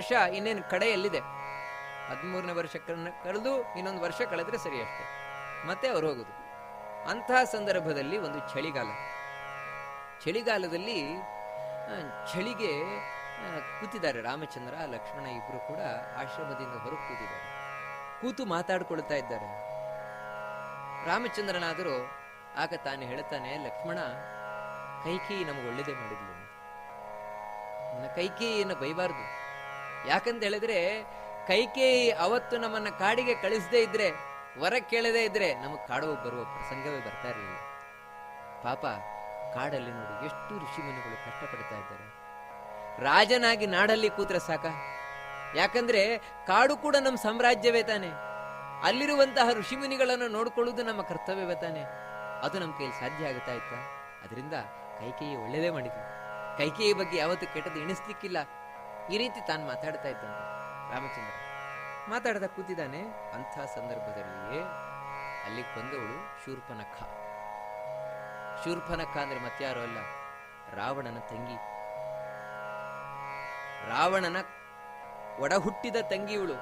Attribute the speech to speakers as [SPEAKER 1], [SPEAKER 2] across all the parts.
[SPEAKER 1] ವರ್ಷ ಇನ್ನೇನು ಕಡೆಯಲ್ಲಿದೆ. ಹದಿಮೂರನೇ ವರ್ಷ ಕಳೆದು ಇನ್ನೊಂದು ವರ್ಷ ಕಳೆದ್ರೆ ಸರಿ ಅಷ್ಟೆ. ಮತ್ತೆ ಅವ್ರು ಹೋಗುದು. ಅಂತಹ ಸಂದರ್ಭದಲ್ಲಿ ಒಂದು ಚಳಿಗಾಲ. ಚಳಿಗಾಲದಲ್ಲಿ ಚಳಿಗೆ ಕೂತಿದ್ದಾರೆ ರಾಮಚಂದ್ರ, ಲಕ್ಷ್ಮಣ ಇಬ್ರು ಕೂಡ ಆಶ್ರಮದಿಂದ ಹೊರಗೆ ಕೂತಿದ್ದಾರೆ. ಕೂತು ಮಾತಾಡ್ಕೊಳ್ತಾ ಇದ್ದಾರೆ. ರಾಮಚಂದ್ರನಾದರೂ ಆಗ ತಾನೇ ಹೇಳ್ತಾನೆ, ಲಕ್ಷ್ಮಣ ಕೈಕೇಯಿ ನಮಗೆ ಒಳ್ಳೇದೇ ಮಾಡಿದ್ಲು. ನನ್ನ ಕೈಕೇಯಿಯನ್ನು ಬೈಬಾರ್ದು. ಯಾಕಂತ ಹೇಳಿದ್ರೆ ಕೈಕೇಯಿ ಅವತ್ತು ನಮ್ಮನ್ನ ಕಾಡಿಗೆ ಕಳಿಸದೇ ಇದ್ರೆ ವರ ಕೇಳದೆ ಇದ್ರೆ ನಮಗೆ ಕಾಡು ಬರುವ ಪ್ರಸಂಗವೇ ಬರ್ತಾ ಇರಲಿಲ್ಲ. ಪಾಪ ಕಾಡಲ್ಲಿ ನೋಡಿ ಎಷ್ಟು ಋಷಿಮುನಿಗಳು ಕಷ್ಟಪಡ್ತಾ ಇದ್ದಾರೆ. ರಾಜನಾಗಿ ನಾಡಲ್ಲಿ ಕೂತ್ರೆ ಸಾಕ? ಯಾಕಂದ್ರೆ ಕಾಡು ಕೂಡ ನಮ್ಮ ಸಾಮ್ರಾಜ್ಯವೇ ತಾನೆ. ಅಲ್ಲಿರುವಂತಹ ಋಷಿಮುನಿಗಳನ್ನು ನೋಡ್ಕೊಳ್ಳುವುದು ನಮ್ಮ ಕರ್ತವ್ಯವೇ ತಾನೆ. ಅದು ನಮ್ಮ ಕೈಯಲ್ಲಿ ಸಾಧ್ಯ ಆಗುತ್ತಾ ಇತ್ತ? ಅದರಿಂದ ಕೈಕೇಯಿ ಒಳ್ಳೇದೇ ಮಾಡಿದ್ವಿ ಕೈಕೇಯಿ ಬಗ್ಗೆ ಯಾವತ್ತು ಕೆಟ್ಟದ್ದು ಎಣಿಸ್ಲಿಕ್ಕಿಲ್ಲ. ಈ ರೀತಿ ತಾನು ಮಾತಾಡ್ತಾ ಇದ್ದಂತೆ. ರಾಮಚಂದ್ರ ಮಾತಾಡ್ತಾ ಕೂತಿದ್ದಾನೆ. ಅಂಥ ಸಂದರ್ಭದಲ್ಲಿಯೇ ಅಲ್ಲಿಗೆ ಬಂದವಳು ಶೂರ್ಪನಖ. ಶೂರ್ಪನಖ ಅಂದ್ರೆ ಮತ್ಯಾರು ಅಲ್ಲ, ರಾವಣನ ತಂಗಿ. ರಾವಣನ ಒಡ ಹುಟ್ಟಿದ ತಂಗಿ ಇವಳು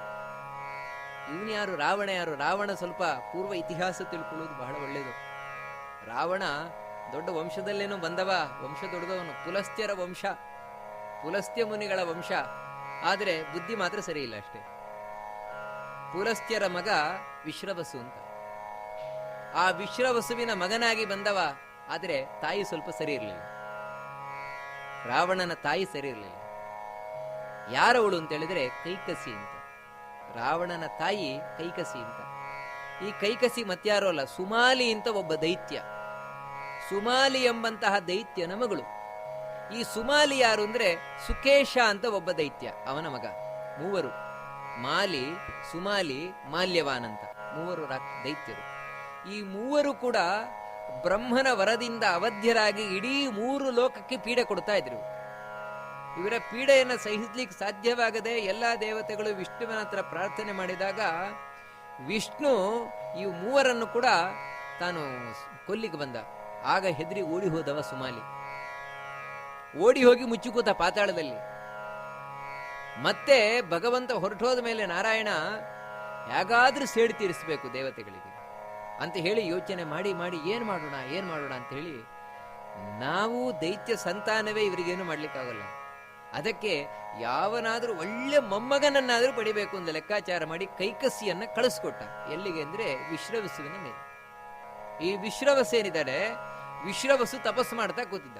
[SPEAKER 1] ಇವನು ಯಾರು ರಾವಣ ಯಾರು? ರಾವಣ ಸ್ವಲ್ಪ ಪೂರ್ವ ಇತಿಹಾಸ ತಿಳ್ಕೊಳ್ಳೋದು ಬಹಳ ಒಳ್ಳೆಯದು ರಾವಣ ದೊಡ್ಡ ವಂಶದಲ್ಲೇನೋ ಬಂದವ, ವಂಶ ದೊಡ್ಡದವನು, ಪುಲಸ್ತ್ಯರ ವಂಶ. ಪುಲಸ್ತ್ಯ ಮುನಿಗಳ ವಂಶ. ಆದರೆ ಬುದ್ಧಿ ಮಾತ್ರ ಸರಿ ಇಲ್ಲ ಅಷ್ಟೇ. ಪುಲಸ್ತ್ಯರ ಮಗ ವಿಶ್ರವಸು ಅಂತ. ಆ ವಿಶ್ರವಸುವಿನ ಮಗನಾಗಿ ಬಂದವ, ಆದರೆ ತಾಯಿ ಸ್ವಲ್ಪ ಸರಿ ಇರಲಿಲ್ಲ ರಾವಣನ ತಾಯಿ ಸರಿ ಇರಲಿಲ್ಲ ಯಾರವಳು ಅಂತ ಹೇಳಿದ್ರೆ ಕೈಕಸಿ ಅಂತ. ರಾವಣನ ತಾಯಿ ಕೈಕಸಿ ಅಂತ. ಈ ಕೈಕಸಿ ಮತ್ಯಾರೋ ಅಲ್ಲ, ಸುಮಾಲಿ ಅಂತ ಒಬ್ಬ ದೈತ್ಯ. ಸುಮಾಲಿ ಎಂಬಂತಹ ದೈತ್ಯನ ಮಗಳು. ಈ ಸುಮಾಲಿ ಯಾರು ಅಂದ್ರೆ ಸುಕೇಶ ಅಂತ ಒಬ್ಬ ದೈತ್ಯ, ಅವನ ಮಗ. ಮೂವರು. ಮಾಲಿ, ಸುಮಾಲಿ, ಮಾಲ್ಯವಾನ್ ಅಂತ. ಮೂವರು ದೈತ್ಯರು. ಈ ಮೂವರು ಕೂಡ ಬ್ರಹ್ಮನ ವರದಿಂದ ಅವಧ್ಯರಾಗಿ ಇಡೀ ಮೂರು ಲೋಕಕ್ಕೆ ಪೀಡೆ ಕೊಡ್ತಾ ಇದ್ರು. ಇವರ ಪೀಡೆಯನ್ನು ಸಹಿಸ್ಲಿಕ್ಕೆ ಸಾಧ್ಯವಾಗದೆ ಎಲ್ಲಾ ದೇವತೆಗಳು ವಿಷ್ಣುವಿನ ಹತ್ರ ಪ್ರಾರ್ಥನೆ ಮಾಡಿದಾಗ ವಿಷ್ಣು ಈ ಮೂವರನ್ನು ಕೂಡ ತಾನು ಕೊಲ್ಲಿಗೆ ಬಂದ. ಆಗ ಹೆದರಿ ಓಡಿ ಹೋದವ ಸುಮಾಲಿ. ಓಡಿ ಹೋಗಿ ಮುಚ್ಚಿಕೂತ ಪಾತಾಳದಲ್ಲಿ. ಮತ್ತೆ ಭಗವಂತ ಹೊರಟೋದ ಮೇಲೆ ನಾರಾಯಣ ಹೇಗಾದ್ರೂ ಸೇಡ್ ತೀರಿಸಬೇಕು ದೇವತೆಗಳಿಗೆ. ಅಂತ ಹೇಳಿ ಯೋಚನೆ ಮಾಡಿ ಮಾಡಿ, ಏನ್ ಮಾಡೋಣ ಏನ್ ಮಾಡೋಣ? ಅಂತ ಹೇಳಿ, ನಾವು ದೈತ್ಯ ಸಂತಾನವೇ ಇವರಿಗೇನು ಮಾಡ್ಲಿಕ್ಕಾಗಲ್ಲ. ಅದಕ್ಕೆ ಯಾವನಾದ್ರೂ ಒಳ್ಳೆ ಮೊಮ್ಮಗನನ್ನಾದ್ರೂ ಪಡಿಬೇಕು ಅಂತ ಲೆಕ್ಕಾಚಾರ ಮಾಡಿ ಕೈಕಸಿಯನ್ನ ಕಳಿಸ್ಕೊಟ್ಟ. ಎಲ್ಲಿಗೆ ಅಂದ್ರೆ ವಿಶ್ರವಸುವಿನ ಮೇಲೆ. ಈ ವಿಶ್ರವಸ ಏನಿದ್ದಾರೆ ವಿಶ್ರವಸು ತಪಸ್ಸು ಮಾಡ್ತಾ ಕೂತಿದ್ದ.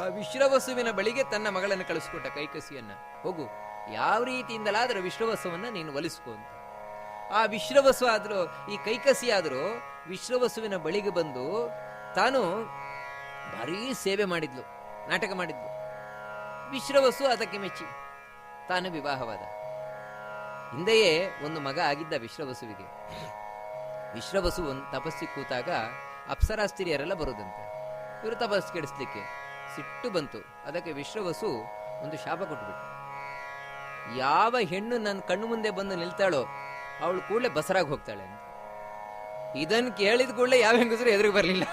[SPEAKER 1] ಆ ವಿಶ್ರವಸುವಿನ ಬಳಿಗೆ ತನ್ನ ಮಗಳನ್ನು ಕಳಿಸ್ಕೊಟ್ಟ ಕೈಕಸಿಯನ್ನ. ಹೋಗು, ಯಾವ ರೀತಿಯಿಂದಲಾದರೂ ವಿಶ್ರವಸುವನ್ನ ನೀನು ಒಲಿಸ್ಕೊ ಅಂತ. ಆ ವಿಶ್ರವಸು ಆದರೂ, ಈ ಕೈಕಸಿ ಆದರೂ ವಿಶ್ರವಸುವಿನ ಬಳಿಗೆ ಬಂದು ತಾನು ಭಾರೀ ಸೇವೆ ಮಾಡಿದ್ಲು, ನಾಟಕ ಮಾಡಿದ್ಲು. ವಿಶ್ರವಸು ಅದಕ್ಕೆ ಮೆಚ್ಚಿ, ತಾನು ವಿವಾಹವಾದ. ಹಿಂದೆಯೇ ಒಂದು ಮಗ ಆಗಿದ್ದ ವಿಶ್ರವಸುವಿಗೆ. ವಿಶ್ರವಸು ಒಂದು ತಪಸ್ಸಿ ಕೂತಾಗ ಅಪ್ಸರಾಸ್ತ್ರೀಯರೆಲ್ಲ ಬರೋದಂತೆ. ಇವರು ತಪಸ್ಸು ಕೆಡಿಸ್ಲಿಕ್ಕೆ ಸಿಟ್ಟು ಬಂತು. ಅದಕ್ಕೆ ವಿಶ್ವವಸು ಒಂದು ಶಾಪ ಕೊಟ್ಬಿಟ್ಟು ಯಾವ ಹೆಣ್ಣು ನನ್ನ ಕಣ್ಣು ಮುಂದೆ ಬಂದು ನಿಲ್ತಾಳೋ ಅವಳು ಕೂಡಲೇ ಬಸರಾಗಿ ಹೋಗ್ತಾಳೆ ಅಂತ. ಇದನ್ನು ಕೇಳಿದ ಕೂಡಲೇ ಯಾವ ಹೆಂಗಸರು ಎದುರಿಗೆ ಬರಲಿಲ್ಲ.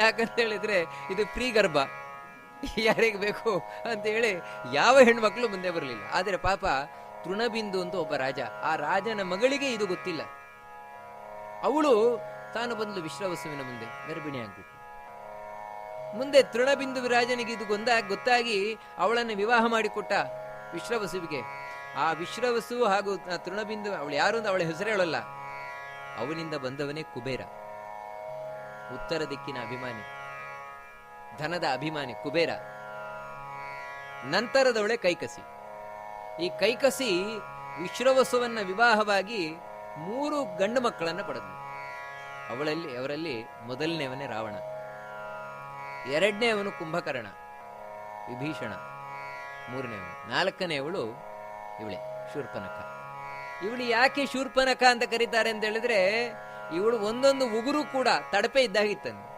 [SPEAKER 1] ಯಾಕಂತ ಹೇಳಿದ್ರೆ ಇದು ಫ್ರೀ ಗರ್ಭ ಯಾರಿಗೆ ಬೇಕು ಅಂತ ಹೇಳಿ ಯಾವ ಹೆಣ್ಮಕ್ಳು ಮುಂದೆ ಬರಲಿಲ್ಲ. ಆದರೆ ಪಾಪ ತೃಣಬಿಂದು ಅಂತ ಒಬ್ಬ ರಾಜ, ಆ ರಾಜನ ಮಗಳಿಗೆ ಇದು ಗೊತ್ತಿಲ್ಲ. ಅವಳು ತಾನು ಬಂದು ವಿಶ್ರವಸುವಿನ ಮುಂದೆ ಗರ್ಭಿಣಿ ಆಗ್ಬಿಟ್ಟು ಮುಂದೆ ತೃಣಬಿಂದು ವಿರಾಜನಿಗೆ ಇದು ಗೊಂದ, ಗೊತ್ತಾಗಿ ಅವಳನ್ನು ವಿವಾಹ ಮಾಡಿಕೊಟ್ಟ ವಿಶ್ರವಸುವಿಗೆ. ಆ ವಿಶ್ರವಸು ಹಾಗೂ ತೃಣಬಿಂದು, ಅವಳು ಯಾರು ಅಂತ ಅವಳ ಹೆಸರು ಹೇಳಲ್ಲ. ಅವನಿಂದ ಬಂದವನೇ ಕುಬೇರ. ಉತ್ತರ ದಿಕ್ಕಿನ ಅಭಿಮಾನಿ. ಧನದ ಅಭಿಮಾನಿ ಕುಬೇರ. ನಂತರದವಳೆ ಕೈಕಸಿ. ಈ ಕೈಕಸಿ ವಿಶ್ರವಸುವನ್ನ ವಿವಾಹವಾಗಿ ಮೂರು ಗಂಡು ಮಕ್ಕಳನ್ನ ಪಡೆದಳು. ಅವಳಲ್ಲಿ, ಅವರಲ್ಲಿ ಮೊದಲನೇವನೇ ರಾವಣ. ಎರಡನೇವನು ಕುಂಭಕರ್ಣ, ವಿಭೀಷಣ, ಮೂರನೇವನು, ನಾಲ್ಕನೇವಳು ಇವಳೆ ಶೂರ್ಪನಕ ಇವಳು ಯಾಕೆ ಶೂರ್ಪನಕ ಅಂತ ಕರೀತಾರೆ ಅಂತ ಹೇಳಿದ್ರೆ, ಇವಳು ಒಂದೊಂದು ಉಗುರು ಕೂಡ ತಡಪೆ ಇದ್ದಾಗಿತ್ತಂತೆ.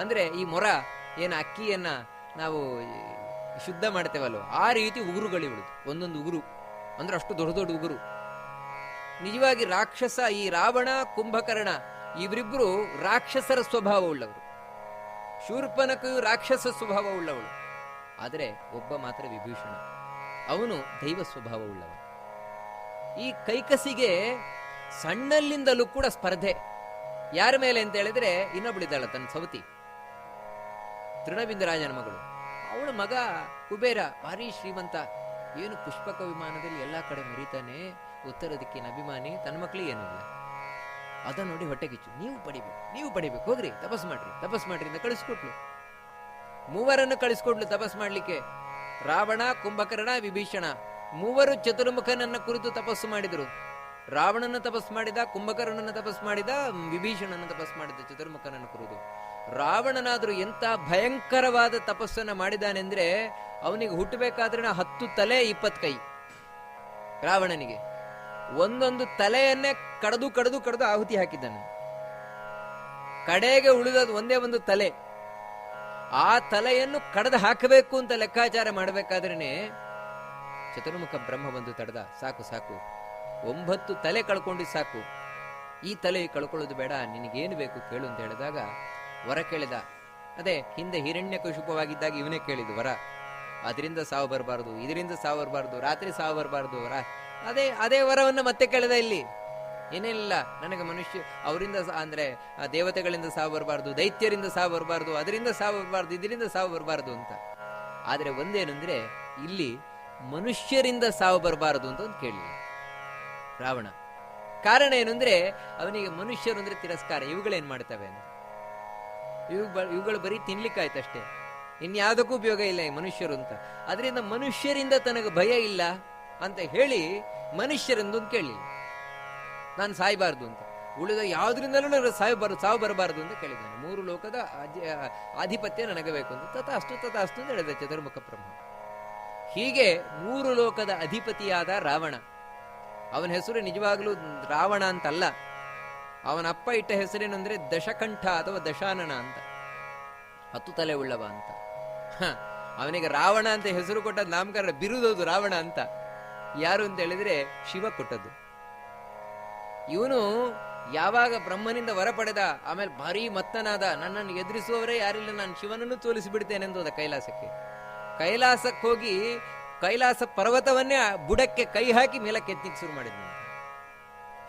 [SPEAKER 1] ಅಂದ್ರೆ ಈ ಮೊರ ಏನು ಅಕ್ಕಿಯನ್ನ ನಾವು ಶುದ್ಧ ಮಾಡ್ತೇವಲ್ವ, ಆ ರೀತಿ ಉಗುರುಗಳು ಇವಳು, ಒಂದೊಂದು ಉಗುರು, ಅಂದ್ರೆ ಅಷ್ಟು ದೊಡ್ಡ ದೊಡ್ಡ ಉಗುರು. ನಿಜವಾಗಿ ರಾಕ್ಷಸ ಈ ರಾವಣ, ಕುಂಭಕರ್ಣ, ಇವರಿಬ್ರು ರಾಕ್ಷಸರ ಸ್ವಭಾವ ಉಳ್ಳವರು. ಶೂರ್ಪನಖೆಯು ರಾಕ್ಷಸ ಸ್ವಭಾವ ಉಳ್ಳವಳು ಆದರೆ ಒಬ್ಬ ಮಾತ್ರ ವಿಭೀಷಣ. ಅವನು ದೈವ ಸ್ವಭಾವವುಳ್ಳವ ಈ ಕೈಕಸಿಗೆ ಸಣ್ಣಲ್ಲಿಂದಲೂ ಕೂಡ ಸ್ಪರ್ಧೆ. ಯಾರ ಮೇಲೆ ಅಂತ ಹೇಳಿದ್ರೆ ಇನ್ನೊಬ್ಳಿದ್ದಾಳ ತನ್ನ ಸವತಿ. ತೃಣಬಿಂದರಾಜನ ಮಗಳು. ಅವಳ ಮಗ ಕುಬೇರ, ಭಾರಿ ಶ್ರೀಮಂತ. ಏನು ಪುಷ್ಪಕ ವಿಮಾನದಲ್ಲಿ ಎಲ್ಲಾ ಕಡೆ ಮರಿತಾನೆ ಉತ್ತರ ದಿಕ್ಕಿನ ಅಭಿಮಾನಿ, ತನ್ನ ಮಕ್ಕಳಿಗೆ ಏನಿಲ್ಲ. ಅದ ನೋಡಿ ಹೊಟ್ಟೆಗಿಚ್ಚು ನೀವು ಪಡಿಬೇಕು ನೀವು ಪಡಿಬೇಕು. ಹೋಗ್ರಿ, ತಪಸ್ ಮಾಡ್ರಿ. ತಪಸ್ ಮಾಡ್ರಿ ಅಂತ ಕಳಿಸ್ಕೊಟ್ಲು. ಮೂವರನ್ನು ಕಳಿಸ್ಕೊಟ್ಲು ತಪಸ್ ಮಾಡ್ಲಿಕ್ಕೆ. ರಾವಣ, ಕುಂಭಕರ್ಣ, ವಿಭೀಷಣ. ಮೂವರು ಚತುರ್ಮುಖನನ್ನ ಕುರಿತು ತಪಸ್ಸು ಮಾಡಿದರು. ರಾವಣನ ತಪಸ್ ಮಾಡಿದ, ಕುಂಭಕರ್ಣನ ತಪಸ್ ಮಾಡಿದ, ವಿಭೀಷಣನ ತಪಸ್ ಮಾಡಿದ ಚತುರ್ಮುಖನನ್ನು ಕುರಿತು. ರಾವಣನಾದರೂ ಎಂತ ಭಯಂಕರವಾದ ತಪಸ್ಸನ್ನ ಮಾಡಿದಾನೆಂದ್ರೆ, ಅವನಿಗೆ ಹುಟ್ಟಬೇಕಾದ್ರೆ ಹತ್ತು ತಲೆ ಇಪ್ಪತ್ತು ಕೈ. ರಾವಣನಿಗೆ. ಒಂದೊಂದು ತಲೆಯನ್ನೇ ಕಡದು ಕಡದು ಕಡದು ಆಹುತಿ ಹಾಕಿದ್ದಾನೆ. ಕಡೆಗೆ ಉಳಿದದ್ದು ಒಂದೇ ಒಂದು ತಲೆ. ಆ ತಲೆಯನ್ನು ಕಡದು ಹಾಕಬೇಕು ಅಂತ ಲೆಕ್ಕಾಚಾರ ಮಾಡಬೇಕಾದ್ರೇನೆ ಚತುರ್ಮುಖ ಬ್ರಹ್ಮ ಬಂದು ತಡೆದ. ಸಾಕು ಸಾಕು. ಒಂಬತ್ತು ತಲೆ ಕಳ್ಕೊಂಡು ಸಾಕು. ಈ ತಲೆ ಕಳ್ಕೊಳ್ಳೋದು ಬೇಡ, ನಿನಗೇನು ಬೇಕು ಕೇಳು ಅಂತ ಹೇಳಿದಾಗ ವರ ಕೇಳಿದ. ಅದೇ, ಹಿಂದೆ ಹಿರಣ್ಯ ಕುಶುಪವಾಗಿದ್ದಾಗ ಇವನೇ ಕೇಳಿದ್ದು ವರ. ಅದರಿಂದ ಸಾವು ಬರಬಾರ್ದು, ಇದರಿಂದ ಸಾವು ಬರಬಾರ್ದು, ರಾತ್ರಿ ಸಾವು ಬರಬಾರ್ದು ವರ. ಅದೇ ಅದೇ ವರವನ್ನು ಮತ್ತೆ ಕೇಳಿದ ಇಲ್ಲಿ. ಏನಿಲ್ಲ, ನನಗೆ ಮನುಷ್ಯ, ಅವರಿಂದ ಅಂದ್ರೆ, ಆ ದೇವತೆಗಳಿಂದ ಸಾವು ಬರಬಾರ್ದು, ದೈತ್ಯರಿಂದ ಸಾವು ಬರಬಾರ್ದು, ಅದರಿಂದ ಸಾವು ಬರಬಾರ್ದು, ಇದರಿಂದ ಸಾವು ಬರಬಾರ್ದು ಅಂತ. ಆದ್ರೆ ಒಂದೇನಂದ್ರೆ, ಇಲ್ಲಿ ಮನುಷ್ಯರಿಂದ ಸಾವು ಬರಬಾರದು ಅಂತ ಒಂದು ಕೇಳಿ ರಾವಣ. ಕಾರಣ ಏನಂದ್ರೆ ಅಂದ್ರೆ ಅವನಿಗೆ ಮನುಷ್ಯರು ಅಂದ್ರೆ ತಿರಸ್ಕಾರ, ಇವುಗಳೇನ್ ಮಾಡ್ತವೆ ಅಂತ. ಇವು ಇವುಗಳು ಬರೀ ತಿನ್ಲಿಕ್ಕಾಯ್ತಷ್ಟೇ. ಇನ್ಯಾವುದಕ್ಕೂ ಉಪಯೋಗ ಇಲ್ಲ ಮನುಷ್ಯರು ಅಂತ. ಅದರಿಂದ ಮನುಷ್ಯರಿಂದ ತನಗೆ ಭಯ ಇಲ್ಲ. ಅಂತ ಹೇಳಿ ಮನುಷ್ಯರೆಂದು ಕೇಳಿ. ನಾನು ಸಾಯಬಾರ್ದು ಅಂತ. ಉಳಿದ ಯಾವುದರಿಂದಲೂ ನನಗೆ ಬರ, ಸಾವು ಬರಬಾರದು ಅಂತ ಕೇಳಿದ್ದಾನೆ. ಮೂರು ಲೋಕದ ಆಧಿಪತ್ಯ ನನಗೆ ಬೇಕು ಅಂತ. ತತ ಅಷ್ಟು ತತ ಅಷ್ಟು ಅಂತ ಹೇಳಿದ ಚತುರ್ಮುಖ ಬ್ರಹ್ಮ. ಹೀಗೆ ಮೂರು ಲೋಕದ ಅಧಿಪತಿಯಾದ ರಾವಣ. ಅವನ ಹೆಸರು ನಿಜವಾಗಲೂ ರಾವಣ ಅಂತಲ್ಲ. ಅವನ ಅಪ್ಪ ಇಟ್ಟ ಹೆಸರೇನಂದ್ರೆ ದಶಕಂಠ ಅಥವಾ ದಶಾನನ ಅಂತ. ಹತ್ತು ತಲೆ ಉಳ್ಳವ ಅಂತ. ಅವನಿಗೆ ರಾವಣ ಅಂತ ಹೆಸರು ಕೊಟ್ಟ ನಾಮಕರಣ ಬಿರುದೋದು ರಾವಣ ಅಂತ. ಯಾರು ಅಂತ ಹೇಳಿದ್ರೆ ಶಿವ ಕೊಟ್ಟದ್ದು. ಇವನು ಯಾವಾಗ ಬ್ರಹ್ಮನಿಂದ ವರ ಪಡೆದ, ಆಮೇಲೆ ಭಾರಿ ಮತ್ತನಾದ ನನ್ನನ್ನು ಎದುರಿಸುವವರೇ ಯಾರಿಲ್ಲ, ನಾನು ಶಿವನನ್ನು ಅಂತ ಹೋದ ಕೈಲಾಸಕ್ಕೆ. ಕೈಲಾಸಕ್ಕೆ ಹೋಗಿ ಕೈಲಾಸ ಪರ್ವತವನ್ನೇ ಬುಡಕ್ಕೆ ಕೈ ಹಾಕಿ ಮೇಲಕ್ಕೆ ಎತ್ತಿಕ್ ಶುರು ಮಾಡಿದ್ನು.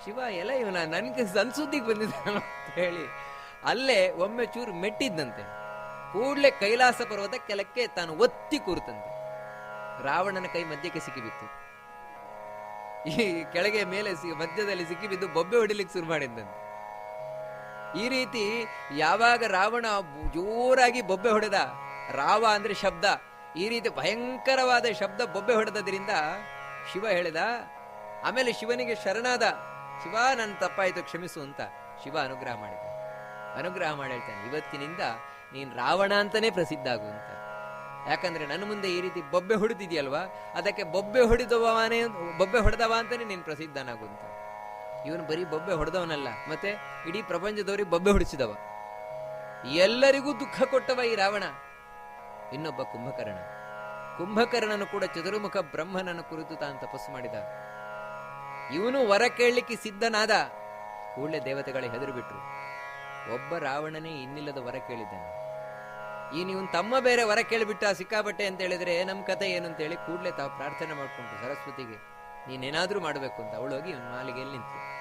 [SPEAKER 1] ಶಿವ ಎಲ್ಲ ಇವನ, ನನ್ಗೆ ಸನ್ಸುದ್ದಿಗೆ ಬಂದಿದ್ದ ಅಂತ ಹೇಳಿ ಅಲ್ಲೇ ಒಮ್ಮೆ ಚೂರು ಮೆಟ್ಟಿದ್ದಂತೆ ಕೂಡಲೇ ಕೈಲಾಸ ಪರ್ವತ ಕೆಳಕ್ಕೆ ತಾನು ಒತ್ತಿ ಕೂರುತ್ತಂತೆ ರಾವಣನ ಕೈ ಮಧ್ಯಕ್ಕೆ ಸಿಕ್ಕಿಬಿತ್ತು. ಈ ಕೆಳಗೆ ಮೇಲೆ ಮಧ್ಯದಲ್ಲಿ ಸಿಕ್ಕಿಬಿದ್ದು ಬೊಬ್ಬೆ ಹೊಡಿಲಿಕ್ಕೆ ಶುರು ಮಾಡಿದ್ದಂತೆ ಈ ರೀತಿ ಯಾವಾಗ ರಾವಣ ಜೋರಾಗಿ ಬೊಬ್ಬೆ ಹೊಡೆದ, ರಾವ ಅಂದ್ರೆ ಶಬ್ದ, ಈ ರೀತಿ ಭಯಂಕರವಾದ ಶಬ್ದ ಬೊಬ್ಬೆ ಹೊಡೆದದ್ರಿಂದ ಶಿವ ಹೇಳಿದ, ಆಮೇಲೆ ಶಿವನಿಗೆ ಶರಣಾದ, ಶಿವ ನನ್ನ ತಪ್ಪಾಯ್ತು ಕ್ಷಮಿಸು ಅಂತ ಶಿವ ಅನುಗ್ರಹ ಮಾಡಿದ. ಅನುಗ್ರಹ ಮಾಡಿ ಹೇಳ್ತಾನೆ, ಇವತ್ತಿನಿಂದ ನೀನ್ ರಾವಣ ಅಂತಾನೆ ಪ್ರಸಿದ್ಧ ಆಗು ಅಂತ. ಯಾಕಂದ್ರೆ ನನ್ನ ಮುಂದೆ ಈ ರೀತಿ ಬೊಬ್ಬೆ ಹೊಡೆದಿದೆಯಲ್ವಾ? ಅದಕ್ಕೆ ಬೊಬ್ಬೆ ಹೊಡೆದವನೇ ಬೊಬ್ಬೆ ಹೊಡೆದವ ಅಂತಾನೆ ನೀನ್ ಪ್ರಸಿದ್ಧನಾಗುವಂತ. ಇವನು ಬರೀ ಬೊಬ್ಬೆ ಹೊಡೆದವನಲ್ಲ, ಮತ್ತೆ ಇಡೀ ಪ್ರಪಂಚದವರಿಗೆ ಬೊಬ್ಬೆ ಹೊಡಿಸಿದವ. ಎಲ್ಲರಿಗೂ ದುಃಖ ಕೊಟ್ಟವ ಈ ರಾವಣ. ಇನ್ನೊಬ್ಬ ಕುಂಭಕರ್ಣ. ಕುಂಭಕರ್ಣನು ಕೂಡ ಚತುರ್ಮುಖ ಬ್ರಹ್ಮನನ್ನು ಕುರಿತು ತಾನು ತಪಸ್ಸು ಮಾಡಿದ. ಇವನು ವರ ಕೇಳಲಿಕ್ಕೆ ಸಿದ್ಧನಾದ. ಕೂಡಲೇ ದೇವತೆಗಳ ಹೆದರು ಬಿಟ್ರು ಒಬ್ಬ ರಾವಣನೇ ಇನ್ನಿಲ್ಲದ ವರ ಕೇಳಿದ್ದಾನೆ. ಈ ನೀವು ತಮ್ಮ ಬೇರೆ ವರ ಕೇಳಿಬಿಟ್ಟ ಸಿಕ್ಕಾಪಟ್ಟೆ ಅಂತ ಹೇಳಿದ್ರೆ ನಮ್ಮ ಕತೆ ಏನು ಅಂತ ಹೇಳಿ ಕೂಡಲೇ ತಾವು ಪ್ರಾರ್ಥನೆ ಮಾಡ್ಕೊಂಡು ಸರಸ್ವತಿಗೆ. ನೀನೇನಾದರೂ ಮಾಡಬೇಕು ಅಂತ. ಅವಳು ಹೋಗಿ ಇವನು ನಾಲಿಗೆಯಲ್ಲಿ ನಿಂತು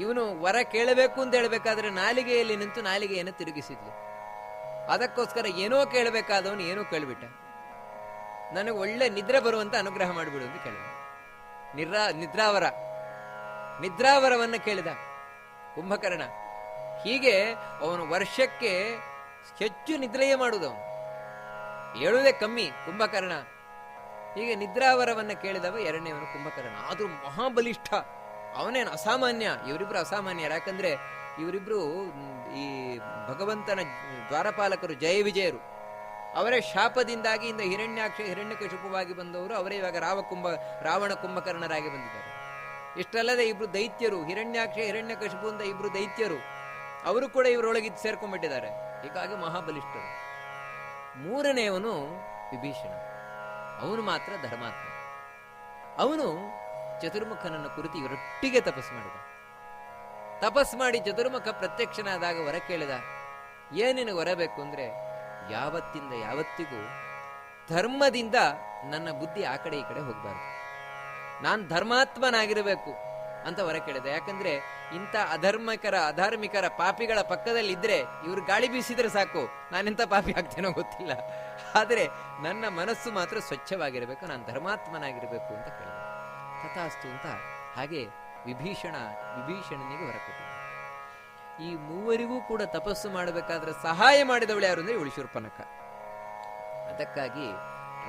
[SPEAKER 1] ಇವನು ವರ ಕೇಳಬೇಕು ಅಂತ ಹೇಳಬೇಕಾದ್ರೆ ನಾಲಿಗೆಯಲ್ಲಿ ನಿಂತು ನಾಲಿಗೆಯನ್ನು ತಿರುಗಿಸಿದ್ಲು. ಅದಕ್ಕೋಸ್ಕರ ಏನೋ ಕೇಳಬೇಕಾದವನು ಏನೋ ಕೇಳಿಬಿಟ್ಟ. ನನಗೆ ಒಳ್ಳೆ ನಿದ್ರೆ ಬರುವಂತ ಅನುಗ್ರಹ ಮಾಡಿಬಿಡು ಅಂತ ಕೇಳಿದ. ನಿರ್ರಾ, ನಿದ್ರಾವರ. ನಿದ್ರಾವರವನ್ನ ಕೇಳಿದ. ಕುಂಭಕರ್ಣ. ಹೀಗೆ ಅವನು ವರ್ಷಕ್ಕೆ ಹೆಚ್ಚು ನಿದ್ರೆಯೇ ಮಾಡುವುದು ಅವನು. ಹೇಳುವುದೇ ಕಮ್ಮಿ, ಕುಂಭಕರ್ಣ. ಹೀಗೆ ನಿದ್ರಾವರವನ್ನ ಕೇಳಿದವ ಎರಡನೇವನು ಕುಂಭಕರ್ಣ. ಆದ್ರೂ ಮಹಾಬಲಿಷ್ಠ. ಅವನೇನು ಅಸಾಮಾನ್ಯ? ಇವರಿಬ್ರು ಅಸಾಮಾನ್ಯರು. ಯಾಕಂದ್ರೆ ಇವರಿಬ್ರು, ಈ ಭಗವಂತನ ದ್ವಾರಪಾಲಕರು, ಜಯ ವಿಜಯರು. ಅವರೇ ಶಾಪದಿಂದಾಗಿ ಇಂದ ಹಿರಣ್ಯಾಕ್ಷ ಹಿರಣ್ಯಕಶುಪವಾಗಿ ಬಂದವರು. ಅವರೇ ಇವಾಗ ರಾವ ಕುಂಭ, ರಾವಣ ಕುಂಭಕರ್ಣರಾಗಿ ಬಂದಿದ್ದಾರೆ. ಇಷ್ಟಲ್ಲದೆ ಇಬ್ರು ದೈತ್ಯರು, ಹಿರಣ್ಯಾಕ್ಷ ಹಿರಣ್ಯಕಶಿಪು ಅಂತ ಇಬ್ರು ದೈತ್ಯರು. ಅವರು ಕೂಡ ಇವರೊಳಗಿದ್ದು ಸೇರ್ಕೊಂಡ್ಬಿಟ್ಟಿದ್ದಾರೆ. ಹೀಗಾಗಿ ಮಹಾಬಲಿಷ್ಠರು. ಮೂರನೆಯವನು ವಿಭೀಷಣ. ಅವನು ಮಾತ್ರ ಧರ್ಮಾತ್ಮ. ಅವನು ಚತುರ್ಮುಖನನ್ನು ಕುರಿತು ಇವರೊಟ್ಟಿಗೆ ತಪಸ್ಸು ಮಾಡಿದ. ತಪಸ್ ಮಾಡಿ ಚತುರ್ಮುಖ ಪ್ರತ್ಯಕ್ಷನಾದಾಗ ವರ ಕೇಳಿದ, ಏನಿನ ಬೇಕು ಅಂದ್ರೆ ಯಾವತ್ತಿಂದ ಯಾವತ್ತಿಗೂ ಧರ್ಮದಿಂದ ನನ್ನ ಬುದ್ಧಿ ಆ ಕಡೆ ಈ ಕಡೆ ಹೋಗಬಾರ್ದು. ನಾನು ಧರ್ಮಾತ್ಮನಾಗಿರಬೇಕು. ಅಂತ ಹೊರ ಕೇಳಿದೆ. ಯಾಕಂದ್ರೆ ಇಂಥ ಅಧರ್ಮಕರ, ಅಧಾರ್ಮಿಕರ ಪಾಪಿಗಳ ಪಕ್ಕದಲ್ಲಿ ಇದ್ರೆ ಇವ್ರು ಗಾಳಿ ಬೀಸಿದ್ರೆ ಸಾಕು. ನಾನೆಂತ ಪಾಪಿ ಆಗ್ತೇನೋ ಗೊತ್ತಿಲ್ಲ. ಆದರೆ ನನ್ನ ಮನಸ್ಸು ಮಾತ್ರ ಸ್ವಚ್ಛವಾಗಿರಬೇಕು, ನಾನು ಧರ್ಮಾತ್ಮನಾಗಿರಬೇಕು ಅಂತ ಕೇಳಿದೆ. ತಥಾಸ್ತು ಅಂತ ಹಾಗೆ ವಿಭೀಷಣ, ವಿಭೀಷಣನಿಗೆ ಹೊರಕೊಟ್ಟಿದ್ದ ಈ ಮೂವರಿಗೂ ಕೂಡ ತಪಸ್ಸು ಮಾಡಬೇಕಾದ್ರೆ ಸಹಾಯ ಮಾಡಿದವಳು ಯಾರು ಅಂದ್ರೆ ಇವಳು ಶೂರ್ಪನಕ ಅದಕ್ಕಾಗಿ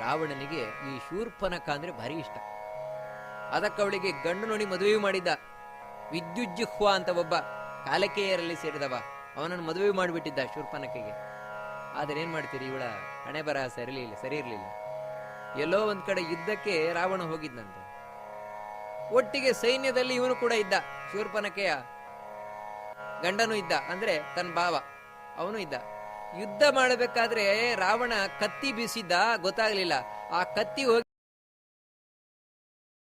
[SPEAKER 1] ರಾವಣನಿಗೆ ಈ ಶೂರ್ಪನಕ ಅಂದ್ರೆ ಭಾರಿ ಇಷ್ಟ. ಅದಕ್ಕೆ ಅವಳಿಗೆ ಗಂಡು ನೋಡಿ ಮದುವೆ ಮಾಡಿದ್ದ. ವಿದ್ಯುಜ್ಜುಹ್ವ ಅಂತ ಒಬ್ಬ ಕಾಲಕೇಯರಲ್ಲಿ ಸೇರಿದವ. ಅವನನ್ನು ಮದುವೆ ಮಾಡಿಬಿಟ್ಟಿದ್ದ ಶೂರ್ಪನಕೆಗೆ ಆದ್ರೆ ಏನ್ ಮಾಡ್ತೀರಿ ಇವಳ ಹಣೆ ಬರಹ ಸರಿಲಿಲ್ಲ, ಸರಿ ಇರಲಿಲ್ಲ. ಎಲ್ಲೋ ಒಂದ್ ಕಡೆ ಯುದ್ಧಕ್ಕೆ ರಾವಣ ಹೋಗಿದ್ದಂತೆ ಒಟ್ಟಿಗೆ ಸೈನ್ಯದಲ್ಲಿ ಇವನು ಕೂಡ ಇದ್ದ ಶೂರ್ಪನಕೆಯ ಗಂಡನೂ ಇದ್ದ, ಅಂದ್ರೆ ತನ್ನ ಭಾವ ಅವನು ಇದ್ದ. ಯುದ್ಧ ಮಾಡಬೇಕಾದ್ರೆ ರಾವಣ ಕತ್ತಿ ಬೀಸಿದ್ದ ಗೊತ್ತಾಗ್ಲಿಲ್ಲ. ಆ ಕತ್ತಿ ಹೋಗಿ